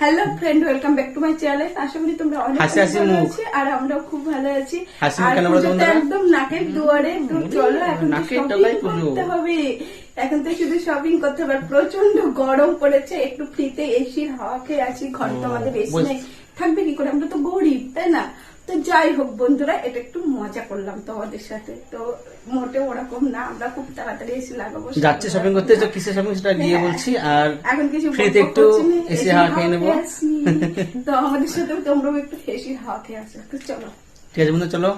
Hello friend welcome back to my channel আশা করি তোমরা অনেক হাসি হাসি ভালো মুখ। আছি আর আমরাও খুব ভালো আছি। হাসি আর মুখ কেন বলো তো একদম নাকের দুয়ারে। চলো এখন। করতে হবে। এখন তো শুধু শপিং করতে হবে প্রচণ্ড গরম পড়েছে। একটু ফ্রিতে এসির হাওয়া খেয়ে আছি ঘর তো আমাদের এসি নেই। থাকবে কি করে? আমরা তো গরিব তাই না? তো যাই হোক বন্ধুরা এটা একটু মজা করলাম তোমাদের সাথে। তো মোটে ওরকম না আমরা খুব তাড়াতাড়ি এসে লাগাবো যাচ্ছে শপিং করতে তো কিসে শপিং সেটা গিয়ে বলছি আর এখন কিছু ফ্রিতে একটু এসি হাওয়া খেয়ে নেব। তো আমাদের সাথে তোমরাও একটু হেসি হাওয়া খেয়ে আসো তো চলো। ঠিক আছে বন্ধু চলো।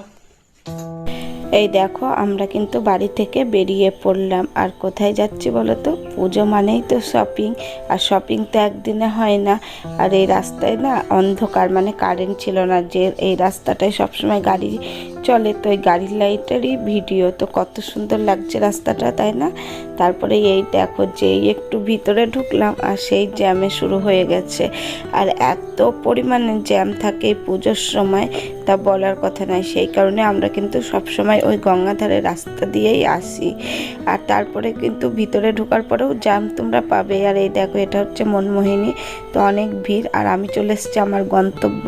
এই দেখো, আমরা কিন্তু বাড়ি থেকে বেরিয়ে পড়লাম। আর কোথায় যাচ্ছি বলো তো? পুজো মানেই তো শপিং আর শপিং তো একদিনে হয় না। আর এই রাস্তায় না অন্ধকার মানে কারেন্ট ছিল না। যে এই রাস্তাটায় সবসময় গাড়ি চলে, তো এই গাড়ির লাইটেরই ভিডিও। তো কত সুন্দর লাগছে রাস্তাটা, তাই না? তারপরে এই দেখো যেই একটু ভিতরে ঢুকলাম আর সেই জ্যামে শুরু হয়ে গেছে। আর এত পরিমাণে জ্যাম থাকে পুজোর সময়, তা বলার কথা নয়। সেই কারণে আমরা কিন্তু সবসময় ওই গঙ্গাধারের রাস্তা দিয়েই আসি। আর তারপরে কিন্তু ভিতরে ঢোকার পরেও জ্যাম তোমরা পাবে। আর এই দেখো, এটা হচ্ছে মনমোহিনী। তো অনেক ভিড়। আর আমি চলে এসেছি আমার গন্তব্য,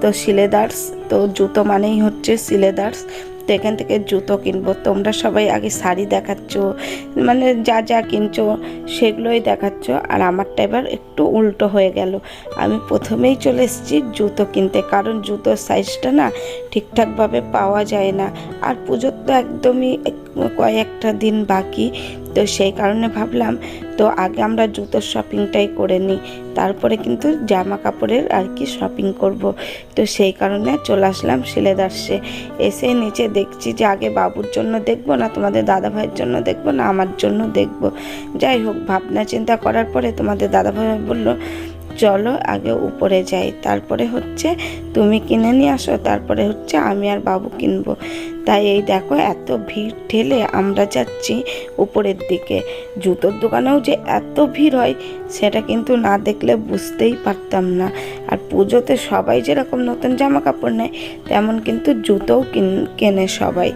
তো সিলেদার্স তো জুতো মানেই হচ্ছে সিলেদার্স তো এখান থেকে জুতো কিনবো। তোমরা সবাই আগে শাড়ি দেখাচ্ছ মানে যা যা কিনছো সেগুলোই দেখাচ্ছ। আর আমারটা এবার একটু উল্টো হয়ে গেল। আমি প্রথমেই চলে এসেছি জুতো কিনতে, কারণ জুতোর সাইজটা না ঠিকঠাকভাবে পাওয়া যায় না। আর পুজোর তো একদমই কয়েকটা দিন বাকি। তো সেই কারণে ভাবলাম, তো আগে আমরা জুতোর শপিংটাই করে নিই। তারপরে কিন্তু জামা কাপড়ের আর কি শপিং করব। তো সেই কারণে চলে আসলাম সিলেদার্সে এসে নিচে দেখছি যে আগে বাবুর জন্য দেখব না, তোমাদের দাদা ভাইয়ের জন্য দেখব না, আমার জন্য দেখব। যাই হোক ভাবনা চিন্তা করার পরে তোমাদের দাদা ভাই বলল চলো, আগে উপরে যাই। তারপরে হচ্ছে তুমি কিনে নিয়ে আসো, তারপরে হচ্ছে আমি আর বাবু কিনবো। তাই এই দেখো, এত ভিড় ঠেলে আমরা যাচ্ছি উপরের দিকে। জুতোর দোকানেও যে এত ভিড় হয়, সেটা কিন্তু না দেখলে বুঝতেই পারতাম না। আর পুজোতে সবাই যেরকম নতুন জামা কাপড় নেয়, তেমন কিন্তু জুতোও কিন- সবাই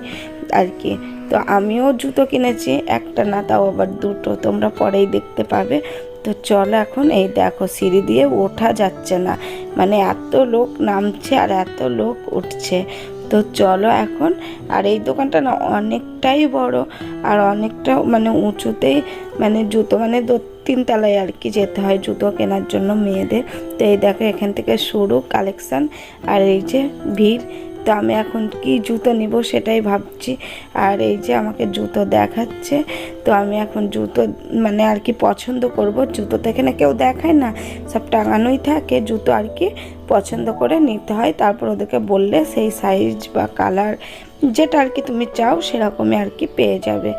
আর কি। তো আমিও জুতো কিনেছি, একটা না তাও আবার দুটো, তোমরা পরেই দেখতে পাবে। তো চলো এখন এই দেখো সিঁড়ি দিয়ে ওঠা যাচ্ছে না। মানে এত লোক নামছে আর এত লোক উঠছে। তো চলো এখন। আর এই দোকানটা না অনেকটাই বড় আর অনেকটা মানে উঁচুতেই মানে জুতো মানে দু তিন তলায় আর কি যেতে হয় জুতো কেনার জন্য মেয়েদের। তো এই দেখো এখান থেকে শুরু কালেকশান। আর এই যে ভিড়। তো আমি এখন কি জুতো নিব সেটাই ভাবছি। আর এই যে আমাকে জুতো দেখাচ্ছে, তো আমি এখন জুতো মানে আর কি পছন্দ করব। জুতো তো এখানে কেউ দেখায় না, সব টাঙানোই থাকে। জুতো আর কি পছন্দ করে নিতে হয়। তারপর ওদেরকে বললে সেই সাইজ বা কালার যেটা আর কি তুমি চাও সেরকমই আর কি পেয়ে যাবে।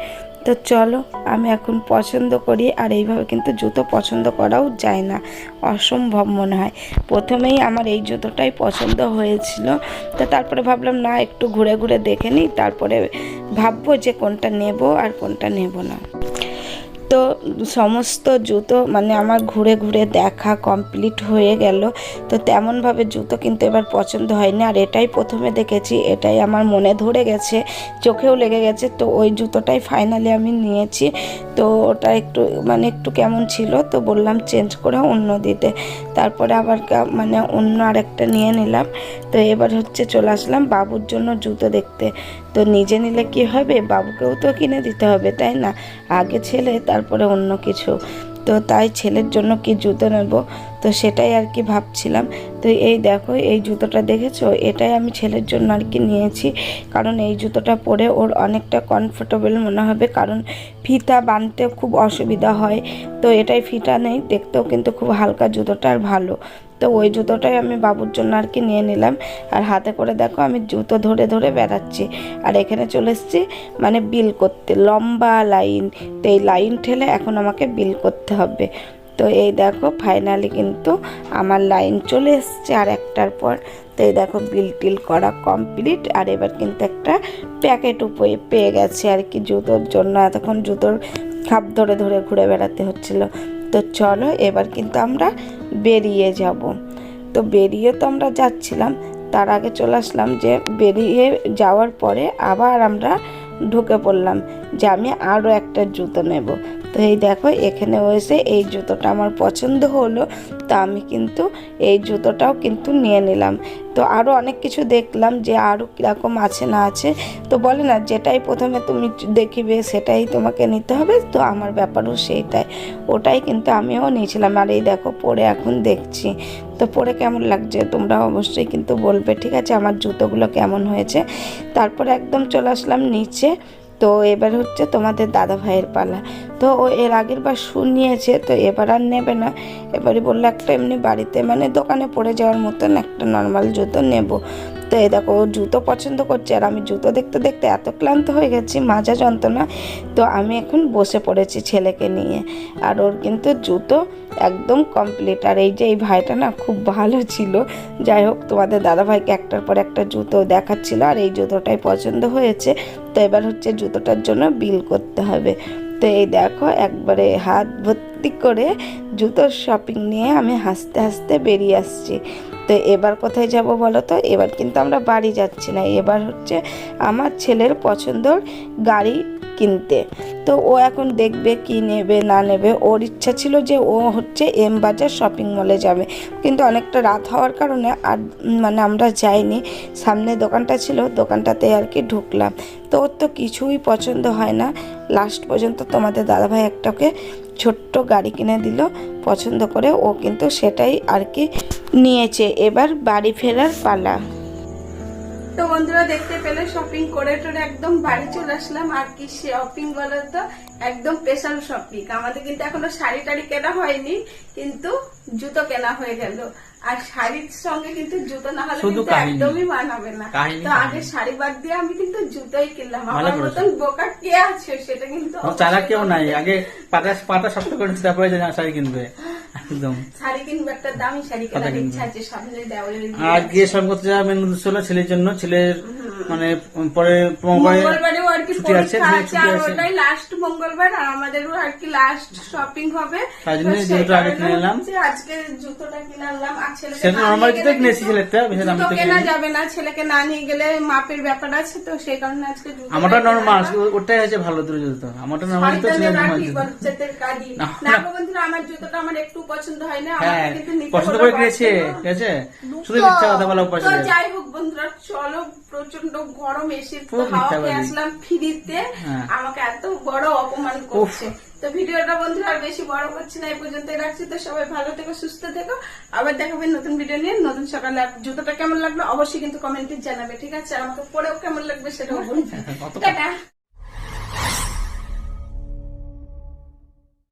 তো চলো, আমি এখন পছন্দ করি আর এইভাবে কিন্তু জুতো পছন্দ করাও যায় না। অসম্ভব মনে হয়। প্রথমেই আমার এই জুতোটাই পছন্দ হয়েছিল। তো তারপরে ভাবলাম, না, একটু ঘুরে ঘুরে দেখে নিই। তারপরে ভাববো যে কোনটা নেব আর কোনটা নেব না। তো সমস্ত জুতো মানে আমার ঘুরে ঘুরে দেখা কমপ্লিট হয়ে গেল। তো তেমনভাবে জুতো কিন্তু এবার পছন্দ হয়নি। আর এটাই প্রথমে দেখেছি, এটাই আমার মনে ধরে গেছে, চোখেও লেগে গেছে। তো ওই জুতোটাই ফাইনালি আমি নিয়েছি। তো ওটা একটু মানে একটু কেমন ছিল তো বললাম চেঞ্জ করে অন্য দিতে। তারপরে আবার মানে অন্য আরেকটা নিয়ে নিলাম। তো এবার হচ্ছে চলে আসলাম বাবুর জন্য জুতো দেখতে। তো নিজে নিলে কি হবে? বাবুকেও তো কিনে দিতে হবে, তাই না? আগে ছেলে তারপরে অন্য কিছু। তো তাই ছেলের জন্য কি জুতো নেব? তো সেটাই আর কি ভাবছিলাম। তো এই দেখো, এই জুতোটা দেখেছ? এটাই আমি ছেলের জন্য আর কি নিয়েছি। কারণ এই জুতোটা পরে ওর অনেকটা কমফোর্টেবল মনে হবে। কারণ ফিতা বানতে খুব অসুবিধা হয়। তো এটাই ফিতা নেই। দেখতেও কিন্তু খুব হালকা জুতোটা আর ভালো। তো ওই জুতোটাই আমি বাবুর জন্য আর কি নিয়ে নিলাম। আর হাতে করে দেখো আমি জুতো ধরে ধরে বেড়াচ্ছি। আর এখানে চলে এসেছি মানে বিল করতে। লম্বা লাইন। তো এই লাইন ঠেলে এখন আমাকে বিল করতে হবে। তো এই দেখো ফাইনালি কিন্তু আমার লাইন চলে এসছে আর একটার পর। তো এই দেখো বিল টিল করা কমপ্লিট আর এবার কিন্তু একটা প্যাকেট উপরে পেয়ে গেছে আর কি জুতোর জন্য। এতক্ষণ জুতোর খাপ ধরে ধরে ঘুরে বেড়াতে হচ্ছিল। তো চলো এবার কিন্তু আমরা বেরিয়ে যাব। তো বেরিয়ে তো আমরা যাচ্ছিলাম, তার আগে চলে আসলাম যে বেরিয়ে যাওয়ার পরে আবার আমরা ঢুকে পড়লাম যে আমি আরও একটা জুতো নেব। তো এই দেখো, এখানে এসে এই জুতোটা আমার পছন্দ হলো, তো আমি কিন্তু এই জুতোটাও কিন্তু নিয়ে নিলাম। তো আরও অনেক কিছু দেখলাম যে আরও কীরকম আছে না আছে। তো বলে না, যেটাই প্রথমে তুমি দেখিবে সেটাই তোমাকে নিতে হবে, তো আমার ব্যাপারও সেইটাই। ওটাই কিন্তু আমিও নিয়েছিলাম। আর এই দেখো, পরে এখন দেখছি। তো পরে কেমন লাগছে তোমরা অবশ্যই কিন্তু বলবে, ঠিক আছে? আমার জুতোগুলো কেমন হয়েছে? তারপর একদম চলে আসলাম নিচে। তো এবার হচ্ছে তোমাদের দাদা ভাইয়ের পালা। তো ও এর আগের বার শু নিয়েছে, তো এবার আর নেবে না। এবারে বলল একটা এমনি বাড়িতে মানে দোকানে পড়ে যাওয়ার মতন একটা নর্মাল জুতো নেব। তো এই দেখো, ও জুতো পছন্দ করছে, আর আমি জুতো দেখতে দেখতে এত ক্লান্ত হয়ে গেছি, মাজা যন্ত্রণা। তো আমি এখন বসে পড়েছি ছেলেকে নিয়ে। আর ওর কিন্তু জুতো একদম কমপ্লিট আর এই যে এই ভাইটা না খুব ভালো ছিল। যাই হোক, তোমাদের দাদাভাইকে একটার পর একটা জুতো দেখাচ্ছিল, আর এই জুতোটাই পছন্দ হয়েছে। তো এবার হচ্ছে জুতোটার জন্য বিল করতে হবে। তো এই দেখো, একবারে হাত ভর্তি করে জুতোর শপিং নিয়ে আমি হাসতে হাসতে বেরিয়ে আসছি। তো এবার কোথায় যাব বলো তো? এবার কিন্তু আমরা বাড়ি যাচ্ছি না। এবার হচ্ছে আমার ছেলের পছন্দর গাড়ি কিনতে। তো ও এখন দেখবে কি নেবে, না নেবে। ওর ইচ্ছা ছিল যে ও হচ্ছে এম বাজার শপিং মলে যাবে। কিন্তু অনেকটা রাত হওয়ার কারণে আর মানে আমরা যাইনি। সামনে দোকানটা ছিল, দোকানটাতে আর কি ঢুকলাম। তো ওর তো কিছুই পছন্দ হয় না। লাস্ট পর্যন্ত তোমাদের দাদাভাই একটাকে ছোট্ট গাড়ি কিনে দিল। পছন্দ করে ও কিন্তু সেটাই আর কি নিয়েছে। এবার বাড়ি ফেরার পালা। তো বন্ধুরা দেখতে পেলে শপিং করে টোরে একদম বাড়ি চলে আসলাম। আর কি শপিং বলো তো একদম স্পেশাল শপিং আমাদের কিন্তু এখনও শাড়ি টাড়ি কেনা হয়নি কিন্তু জুতো কেনা হয়ে গেল। আর শাড়ির সঙ্গে কিন্তু জুতো না হলে কিন্তু। একদমই মানাবে না। তো আগে শাড়ি বাদ দিয়ে আমি কিন্তু জুতোই কিনলাম। আমার মতন বোকা কে আছে? সেটা কিন্তু চালা কেউ নাই। আগে পাটা পাটা শক্ত করে তারপরে শাড়ি কিনবে। একদম। শাড়ি কিনবো একটা দামি শাড়ি কথা কেনার ইচ্ছা আছে সামনে দেওয়ালের আর গিয়ে সব করতে যাওয়া মেন উদ্দেশ্য ছেলের জন্য। ছেলের মানে পরে মঙ্গলবারে আর কি পরীক্ষা আছে আর ওটাই লাস্ট মঙ্গলবার আর আমাদেরও আর কি লাস্ট শপিং হবে। জুতোটা আগে কিনে নিলাম। আজকে জুতোটা কিনে আনলাম আর ছেলেকে সেটা না normal নিয়ে জুতোই গেলে কিনেছি তো কেনা যাবে না ছেলেকে না নিয়ে গেলে মাপের ব্যাপার আছে তো সেই কারণে আজকে জুতো আমারটা নর্মাল ওটাই হচ্ছে ভালো দূরে জুতো। আমারটা নর্মাল তো জুতো। না। বন্ধুরা আমার জুতোটা আমার একটু পছন্দ হয় না হ্যাঁ আমাকে কিন্তু নিতে পছন্দ করে কিনেছে ঠিক আছে? শুধু মিথ্যা কথা বলা পছন্দ যাই হোক বন্ধুরা চলো প্রচণ্ড গরম এসে তো হাওয়া খেয়ে আসলাম। ফ্রিতে হ্যাঁ। আমাকে এত বড় অপমান করছে। তো ভিডিওটা বন্ধু আর বেশি বড় করছি না এই পর্যন্ত রাখছি। তো সবাই ভালো থেকো সুস্থ থেকো। আবার দেখাবেন নতুন ভিডিও নিয়ে নতুন সকালে। জুতোটা কেমন লাগল অবশ্যই কিন্তু কমেন্টে জানাবে ঠিক আছে? আর আমাকে পরেও কেমন লাগবে সেটাও বলবে। টাটা।